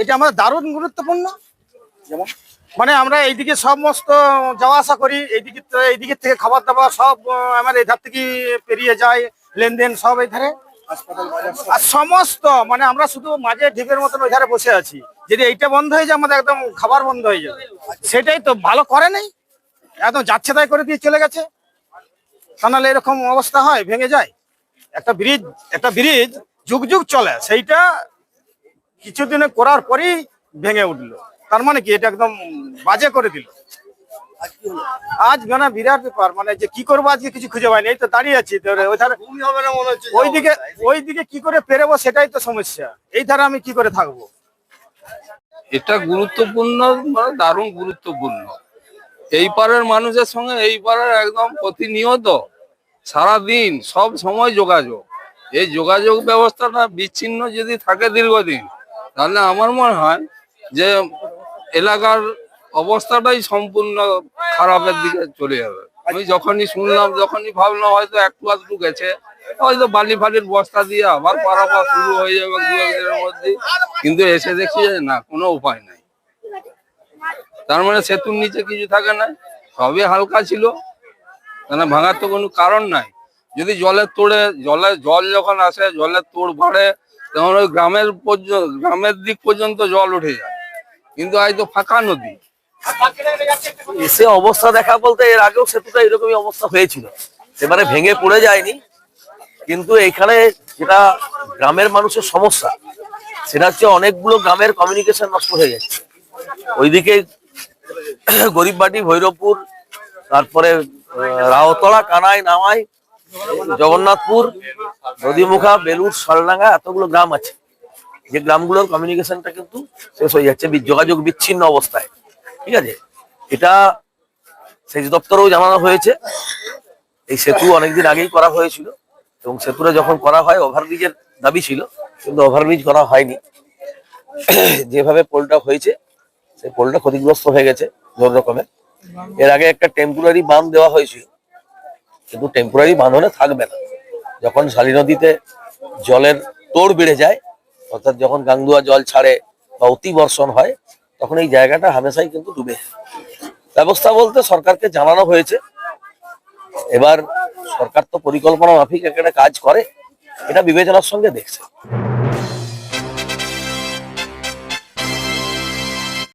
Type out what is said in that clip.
এটা আমাদের দারুণ গুরুত্বপূর্ণ। যেমন মানে আমরা এইদিকে সমস্ত যাওয়া আসা করি, এইদিকে এইদিকে থেকে খাবার দাবার সব আমার এই ধার থেকে পেরিয়ে যায়, লেনদেন সব এই ধারে আর সমস্ত মানে আমরা শুধু মাঝে ঢিপের মতন ওই ধারে বসে আছি। যদি এইটা বন্ধ হয়ে যায়, আমাদের একদম খাবার বন্ধ হয়ে যাবে। সেটাই তো ভালো করে নেই। একদম যাচ্ছে তাই করে দিয়ে চলে গেছে। তা নাহলে এরকম অবস্থা হয়, ভেঙে যায়। একটা ব্রিজ একটা ব্রিজ যুগ যুগ চলে। সেইটা কিছুদিনে করার পরেই ভেঙে উঠল। তার মানে কি এটা একদম বাজে করে দিল। আজ মানে বিরাট ব্যাপার মানে যে কি করব আজকে কিছু খুঁজে পাইনি এই তো দাঁড়িয়ে আছি তো ওই ধারে ওইদিকে ওইদিকে কি করে পেরেবো সেটাই তো সমস্যা। এই ধারে আমি কি করে থাকব? এটা গুরুত্বপূর্ণ মানে দারুণ গুরুত্বপূর্ণ। এই পারের মানুষের সঙ্গে এই পারের একদম প্রতিনিয়ত সারাদিন সব সময় যোগাযোগ। এই যোগাযোগ ব্যবস্থাটা বিচ্ছিন্ন যদি থাকে দীর্ঘদিন তাহলে আমার মনে হয় যে এলাকার অবস্থাটাই সম্পূর্ণ খারাপের দিকে চলে যাবে। আমি যখনই শুনলাম, যখনই ভাবলাম হয়তো একটু আধটু গেছে, হয়তো বালি ফালির বস্তা দিয়ে আবার পারাপার শুরু হয়ে যাবে দু একদিনের মধ্যে কিন্তু এসে দেখি না, কোনো উপায় নাই। তার মানে সেতুর নিচে কিছু থাকে না, সবই হালকা ছিল। মানে ভাঙার তো কোনো কারণ নাই। যদি জলের তোড়ে, জলে, জল যখন আসে, জলের তোড় বাড়ে তখন ওই গ্রামের পর্যন্ত, গ্রামের দিক পর্যন্ত জল উঠে যায়। কিন্তু আজ তো ফাঁকা নদী। এসে অবস্থা দেখা বলতে এর আগেও সেতুটা এরকমই অবস্থা হয়েছিল। এবারে ভেঙে পড়ে যায়নি। কিন্তু এখানে যেটা গ্রামের মানুষের সমস্যা, সেটা হচ্ছে অনেকগুলো গ্রামের কমিউনিকেশন নষ্ট হয়ে যাচ্ছে ওইদিকে গরিববাটি, ভৈরবপুর, তারপরে রাওতলা, কানাই, নামাই জগন্নাথপুর, নদীমুখা বেলুর সলডাঙ্গা এতগুলো গ্রাম আছে। যে গ্রামগুলোর কমিউনিকেশনটা কিন্তু শেষ হয়ে যাচ্ছে যোগাযোগ বিচ্ছিন্ন অবস্থায়। ঠিক আছে? এটা সেচ দপ্তরেও জানানো হয়েছে। এই সেতু অনেকদিন আগেই করা হয়েছিল এবং সেতুটা যখন করা হয়, ওভারব্রিজের দাবি ছিল, কিন্তু ওভারব্রিজ করা হয়নি। যেভাবে পোলটা হয়েছে, সেই পোলটা ক্ষতিগ্রস্ত হয়ে গেছে জোর রকমের এর আগে একটা টেম্পোরারি বাঁধ দেওয়া হয়েছিল। কিন্তু টেম্পোরারি বাঁধনে থাকবে না। যখন শালী নদীতে জলের তোড় বেড়ে যায়, অর্থাৎ যখন গাঙ্গুয়া জল ছাড়ে বা অতি বর্ষণ হয়, তখন এই জায়গাটা হামেশাই কিন্তু ডুবে ব্যবস্থা বলতে সরকারকে জানানো হয়েছে। এবার সরকার তো পরিকল্পনা মাফিক একটা কাজ করে, এটা বিবেচনার সঙ্গে দেখছে।